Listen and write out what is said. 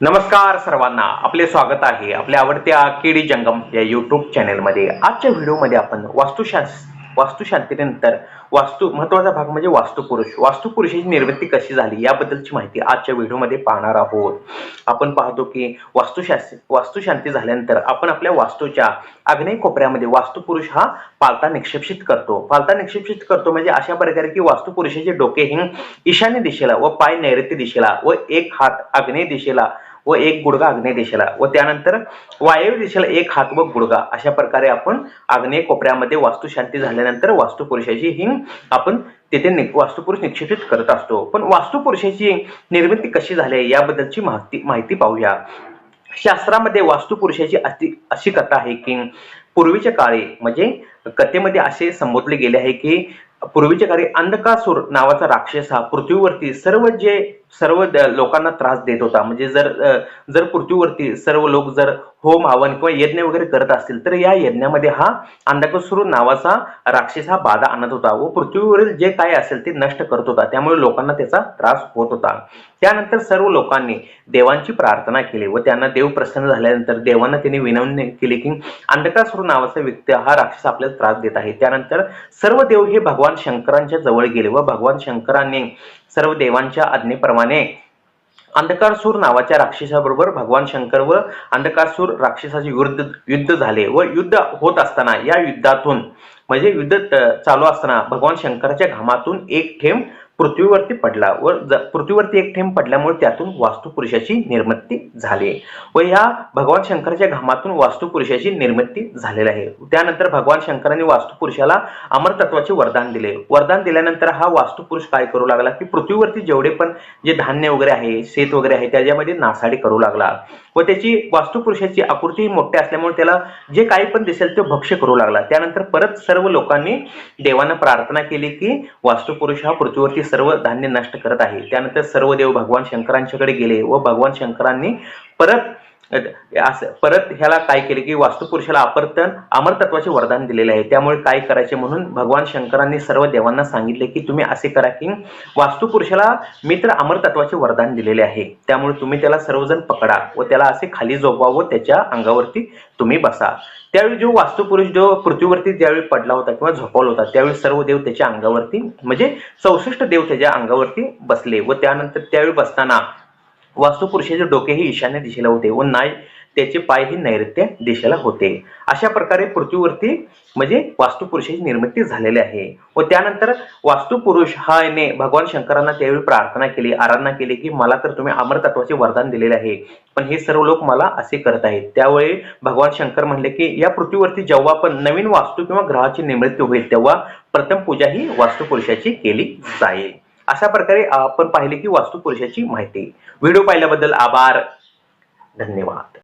नमस्कार सर्वांना. आपले स्वागत आहे आपल्या आवडत्या केडी जंगम या युट्यूब चॅनेलमध्ये आजच्या व्हिडिओमध्ये आपण वास्तुशास्त्र वास्तुशांतीनंतर वास्तू महत्त्वाचा भाग म्हणजे वास्तुपुरुष वास्तुपुरुषाची निर्मिती कशी झाली याबद्दलची माहिती आजच्या व्हिडिओमध्ये पाहणार आहोत. आपण पाहतो की वास्तुशास्त्र वास्तुशांती झाल्यानंतर आपण आपल्या वास्तूच्या आग्नेय कोपऱ्यामध्ये वास्तुपुरुष हा पालता निक्षेपित करतो. पालता निक्षेपित करतो म्हणजे अशा प्रकारे की वास्तुपुरुषाचे डोके हिंग ईशान्य दिशेला व पाय नैऋत्य दिशेला व एक हात आग्नेय दिशेला व एक गुडगा आग्नेय दिशेला व त्यानंतर वायव्य दिशेला एक हात व गुडगा अशा प्रकारे आपण आग्नेय कोपऱ्यामध्ये वास्तुशांती झाल्यानंतर वास्तुपुरुषाची आपण तेथे वास्तुपुरुष निक्षेपित करत असतो. पण वास्तुपुरुषाची निर्मिती कशी झाली याबद्दलची माहिती माहिती पाहूया. शास्त्रामध्ये वास्तुपुरुषाची अशी अशी कथा आहे की पूर्वीच्या काळी म्हणजे कथेमध्ये असे संबोधले गेले आहे की पूर्वीच्या काळी अंधकासूर नावाचा राक्षस हा पृथ्वीवरती सर्व जे सर्व लोकांना त्रास देत होता. म्हणजे जर जर पृथ्वीवरती सर्व लोक जर होम हवन किंवा यज्ञ वगैरे करत असतील तर या यज्ञामध्ये हा अंधकासूर नावाचा राक्षस हा बाधा आणत होता व पृथ्वीवरील जे काय असेल ते नष्ट करत होता. त्यामुळे लोकांना त्याचा त्रास होत होता. त्यानंतर सर्व लोकांनी देवांची प्रार्थना केली व त्यांना देव प्रसन्न झाल्यानंतर देवांना त्यांनी विनवणी केली की अंधकासूर नावाचा व्यक्ती हा राक्षस आपल्याला त्रास देत आहे. त्यानंतर सर्व देव हे भगवान शंकरांच्या जवळ गेले व भगवान शंकरांनी सर्व देवांच्या आज्ञेप्रमाणे अंधकारसूर नावाच्या राक्षसाबरोबर भगवान शंकर व अंधकारसूर राक्षसाचे युद्ध युद्ध झाले व युद्ध होत असताना या युद्धातून म्हणजे युद्ध चालू असताना भगवान शंकराच्या घामातून एक थेंब पृथ्वीवरती पडला व पृथ्वीवरती एक थेंब पडल्यामुळे त्यातून वास्तुपुरुषाची निर्मिती झाली व या भगवान शंकराच्या घामातून वास्तुपुरुषाची निर्मिती झालेली आहे. त्यानंतर भगवान शंकरांनी वास्तुपुरुषाला अमरतत्वाचे वरदान दिले. वरदान दिल्यानंतर हा वास्तुपुरुष काय करू लागला? की पृथ्वीवरती जेवढे पण जे धान्य वगैरे आहे शेत वगैरे आहे त्याच्यामध्ये नासाडी करू लागला. व त्याची वास्तुपुरुषाची आकृती मोठी असल्यामुळे त्याला जे काही पण दिसेल ते भक्ष्य करू लागला. त्यानंतर परत सर्व लोकांनी देवांना प्रार्थना केली की वास्तुपुरुष हा पृथ्वीवरती सर्व धान्य नष्ट करत आहे. त्यानंतर सर्व देव भगवान शंकरांच्याकडे गेले व भगवान शंकरांनी परत असं परत ह्याला काय केले की वास्तुपुरुषाला अपर्तन अमरतत्वाचे वरदान दिलेले आहे. त्यामुळे काय करायचे म्हणून भगवान शंकरांनी सर्व देवांना सांगितले की तुम्ही असे करा की वास्तुपुरुषाला मित्र अमरतत्वाचे वरदान दिलेले आहे. त्यामुळे तुम्ही त्याला सर्वजण पकडा व त्याला असे खाली झोपवा व त्याच्या अंगावरती तुम्ही बसा. त्यावेळी जो वास्तुपुरुष जो पृथ्वीवरती ज्यावेळी पडला होता किंवा झोपवला होता त्यावेळी सर्व देव त्याच्या अंगावरती म्हणजे चौसष्ट देव त्याच्या अंगावरती बसले व त्यानंतर त्यावेळी बसताना वास्तुपुरुषाचे डोकेही ईशान्य दिशेला होते. व नाय त्याचे पाय ही नैऋत्य दिशेला होते. अशा प्रकारे पृथ्वीवरती म्हणजे वास्तुपुरुषाची निर्मिती झालेली आहे. व त्यानंतर वास्तुपुरुष हा याने भगवान शंकरांना त्यावेळी प्रार्थना केली आराधना केली की मला तर तुम्ही अमरतत्वाचे वरदान दिलेले आहे. पण हे सर्व लोक मला असे करत आहेत. त्यावेळी भगवान शंकर म्हणले की या पृथ्वीवरती जेव्हा पण नवीन वास्तू किंवा ग्रहाची निर्मिती होईल तेव्हा प्रथम पूजा ही वास्तुपुरुषाची केली जाईल. अशा प्रकारे आपण पाहिले की वास्तुपुरुषाची माहिती. व्हिडिओ पाहिल्याबद्दल आभार. धन्यवाद.